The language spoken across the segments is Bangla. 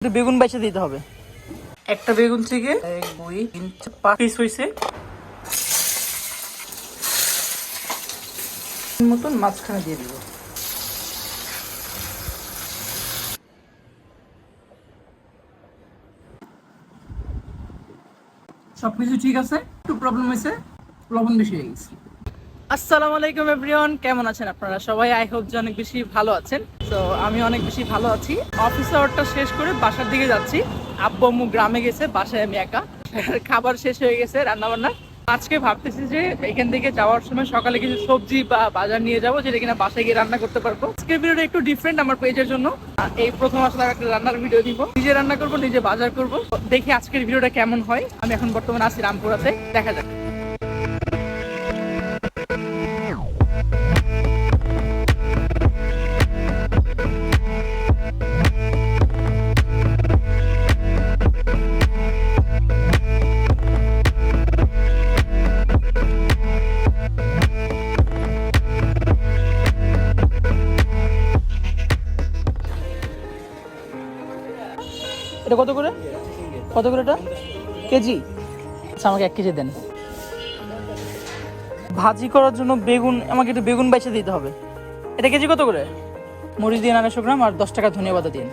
একটু বেগুন বেছে দিতে হবে। একটা বেগুন থেকে এক দুই তিন পাঁচ পিস হয়েছে মতন মাঝখানে দিয়ে দিব। সবকিছু ঠিক আছে? একটু প্রবলেম হয়েছে লবণ বেশি হয়ে গেছে। আসসালামু আলাইকুম এভরিওয়ান কেমন আছেন আপনারা? সবাই আই হোপ যে অনেক বেশি ভালো আছেন। তো আমি অনেক বেশি ভালো আছি। অফিস শেষ করে বাসার দিকে যাচ্ছি। আব্বু আম্মু গ্রামে গেছে, বাসায় আমি একা। খাবার শেষ হয়ে গেছে রান্না বান্না আজকে ভাবতেছি যে এখান থেকে যাওয়ার সময় সকালে কিছু সবজি বা বাজার নিয়ে যাব, যেটা কিনা বাসায় গিয়ে রান্না করতে পারব। আজকের ভিডিওটা একটু ডিফারেন্ট আমার পেজের জন্য। এই প্রথম আসলে একটা রান্নার ভিডিও দিব। নিজে রান্না করব, নিজে বাজার করব। দেখি আজকের ভিডিওটা কেমন হয়। আমি এখন বর্তমানে আছি রামপুরাতে। দেখা যাক। এটা কত করে? কত করে এটা? কেজি? আচ্ছা আমাকে এক কেজি দেন। ভাজি করার জন্য বেগুন, আমাকে একটু বেগুন বেছে দিতে হবে। এটা কেজি কত করে? মরিচ দিন আড়াইশো গ্রাম আর দশ টাকা ধনিয়া পাতা দিন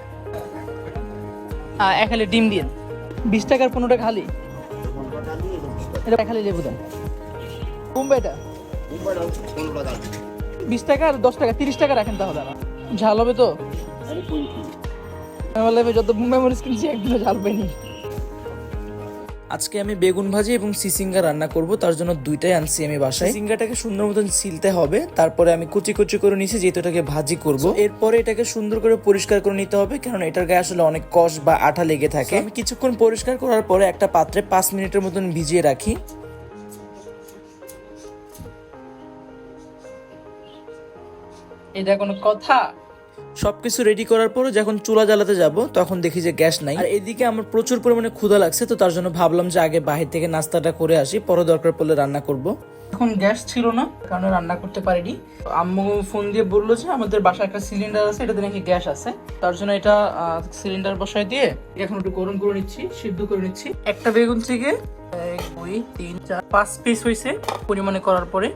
এক খালি ডিম দিন বিশ টাকার পনেরোটা খালি? এটা এক খালি লেবু দেন। বোম্বে এটা? বিশ টাকা আর দশ টাকা, তিরিশ টাকা রাখেন তাহলে। ঝাল হবে তো? আমি যত কিনছি একদিনও আজকে আমি বেগুন ভাজি এবং সিসিঙ্গা রান্না করব তার জন্য দুইটাই আনছি আমি বাসায়। সিসিঙ্গাটাকে সুন্দর মতন ছিলতে হবে তারপরে আমি কুচি কুচি করে নিয়েছি যেহেতু এটাকে ভাজি করব। এরপরে এটাকে সুন্দর করে পরিষ্কার করে নিতে হবে কারণ এটার গায়ে আসলে অনেক কষ বা আঠা লেগে থাকে। আমি কিছুক্ষণ পরিষ্কার করার পরে একটা পাত্রে পাঁচ মিনিটের মতন ভিজিয়ে রাখি। এটা কোনো কথা? সবকিছু রেডি করার পরে যখন চুলা জ্বালাতে যাব, তখন দেখি যে গ্যাস নাই। আর এদিকে আমার প্রচুর পরিমাণে ক্ষুধা লাগছে, তো তার জন্য ভাবলাম যে আগে বাহির থেকে নাস্তাটা করে আসি, পরে দরকার পড়লে রান্না করব। এখন গ্যাস ছিল না, কারণ রান্না করতে পারিনি। আম্মু ফোন দিয়ে বলল যে, আমাদের বাসায় একটা সিলিন্ডার আছে, এটাতে নাকি গ্যাস আছে। তার জন্য এটা সিলিন্ডার বসায় দিয়ে এখন একটু গরম করে নিচ্ছি, সিদ্ধ করে নিচ্ছি। একটা বেগুন থেকে, এক, দুই, তিন, চার, পাঁচ পিস হয়েছে পরিমাণে করার পরে।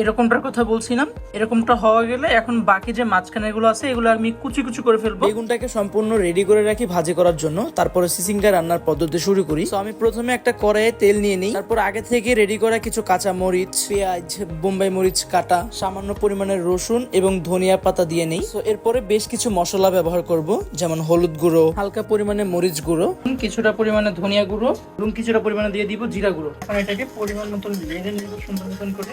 এরকমটার কথা বলছিলাম এরকমটা হওয়া গেলে এখন বাকি যে মাঝখানে গুলো আছে এগুলো আমি কুচি কুচি করে ফেলব। বেগুনটাকে সম্পূর্ণ রেডি করে রাখি ভাজি করার জন্য। তারপরে সিসিঙ্গা রান্নার পদ্ধতি শুরু করি। তো আমি প্রথমে একটা কড়াইয়ে তেল নিয়ে নিই। তারপর আগে থেকে রেডি করা কিছু কাঁচা মরিচ পেঁয়াজ বোম্বাই মরিচ কাটা সামান্য পরিমাণের রসুন এবং ধনিয়া পাতা দিয়ে নিই। তো এরপরে বেশ কিছু মশলা ব্যবহার করব যেমন হলুদ গুঁড়ো হালকা পরিমাণে মরিচ গুঁড়ো। কিছুটা পরিমাণে ধনিয়া গুঁড়ো এবং কিছুটা পরিমাণে দিয়ে দিব জিরা গুঁড়ো। এখন এটাকে পরিমাণ মতন ভেজে নিব সুন্দর মতন করে।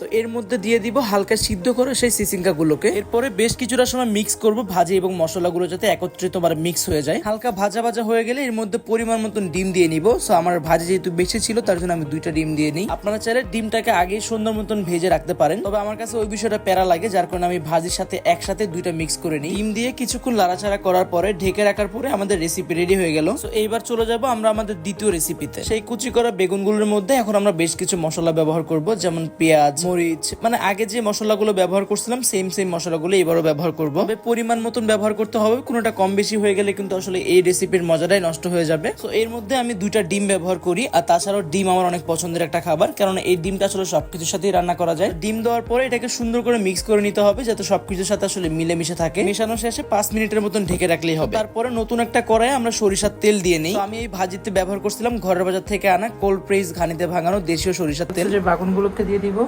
তো এর মধ্যে দিয়ে দিব হালকা সিদ্ধ করে সেই সিসিঙ্গা গুলোকে এরপরে বেশ কিছুটা সময় মিক্স করব ভাজি এবং মশলাগুলো যাতে একত্রিত মানে মিক্স হয়ে যায়। হালকা ভাজা ভাজা হয়ে গেলে এর মধ্যে পরিমাণ মতন ডিম দিয়ে নিব। সো আমার ভাজি যেহেতু বেশি ছিল, তার জন্য আমি দুইটা ডিম দিয়ে নিই। আপনারা চাইলে ডিমটাকে আগে সুন্দর মতন ভেজে রাখতে পারেন। তবে আমার কাছে ওই বিষয়টা প্যারা লাগে, যার কারণে আমি ভাজির সাথে একসাথে দুইটা মিক্স করে নিই। ডিম দিয়ে কিছুক্ষণ লাড়াচাড়া করার পরে ঢেকে রাখার পরে আমাদের রেসিপি রেডি হয়ে গেল। তো এইবার চলে যাব আমরা আমাদের দ্বিতীয় রেসিপিতে সেই কুচি করা বেগুনগুলোর মধ্যে এখন আমরা বেশ কিছু মশলা ব্যবহার করব, যেমন পেঁয়াজ মরিচ মানে আগে যে মশলাগুলো ব্যবহার করছিলাম সেম সেম মশলাগুলো এবারও ব্যবহার করব। তবে পরিমাণ মতন ব্যবহার করতে হবে, কোনোটা কম বেশি হয়ে গেলে কিন্তু আসলে এই রেসিপির মজাটাই নষ্ট হয়ে যাবে। তো এর মধ্যে আমি দুইটা ডিম ব্যবহার করি, আর তাছাড়াও ডিম আমার অনেক পছন্দের একটা খাবার, কারণ এই ডিমটা আসলে সবকিছুর সাথেই রান্না করা যায়। ডিম দেওয়ার পরে এটাকে সুন্দর করে মিক্স করে নিতে হবে, যাতে সবকিছুর সাথে আসলে মিলেমিশে থাকে। মেশানো শেষে পাঁচ মিনিটের মতন ঢেকে রাখলেই হবে। তারপরে নতুন একটা কড়াই আমরা সরিষার তেল দিয়ে নিই। আমি এই ভাজিতে ব্যবহার করছিলাম ঘরের বাজার থেকে আনা কোল্ড প্রেস ঘানিতে ভাঙানো দেশীয় সরিষার তেল। যে বাগুনগুলোকে দিয়ে দিব।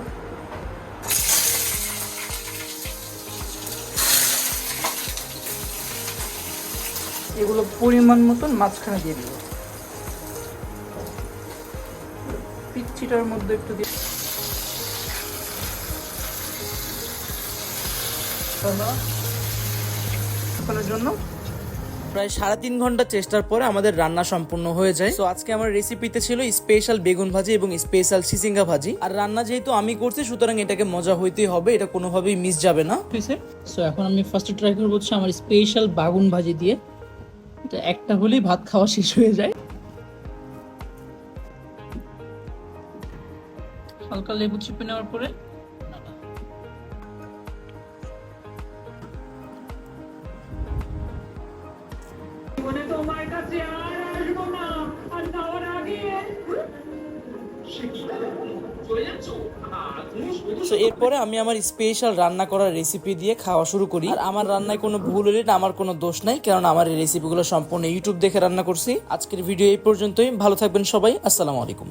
এগুলো পরিমাণ মতন মাঝখানে দিয়ে দিব। পিচ্ছিটার মধ্যে একটু দিয়ে জন্য? প্রায় সাড়ে তিন ঘণ্টা চেষ্টার পরে আমাদের রান্না সম্পূর্ণ হয়ে যায়। তো আজকে আমার রেসিপিতে ছিল স্পেশাল বেগুন ভাজি এবং স্পেশাল সিসিঙ্গা ভাজি। আর রান্না যেহেতু আমি করছি সুতরাং এটাকে মজা হইতেই হবে এটা কোনোভাবেই মিস যাবে না। সো এখন আমি ফার্স্টে ট্রাই করব হচ্ছে আমার স্পেশাল বাগুন ভাজি দিয়ে। এটা একটা হলেই ভাত খাওয়া শেষ হয়ে যায়। হালকা লেবু চিপে নেওয়ার পরে জীবনে তোমার কাছে আর তো এরপরে আমি আমার স্পেশাল রান্না করার রেসিপি দিয়ে খাওয়া শুরু করি। আর আমার রান্নায় কোনো ভুল হলে না, আমার কোনো দোষ নাই কারণ আমার এই রেসিপিগুলো সম্পূর্ণ ইউটিউব দেখে রান্না করছি। আজকের ভিডিও এই পর্যন্তই। ভালো থাকবেন সবাই। আসসালামু আলাইকুম।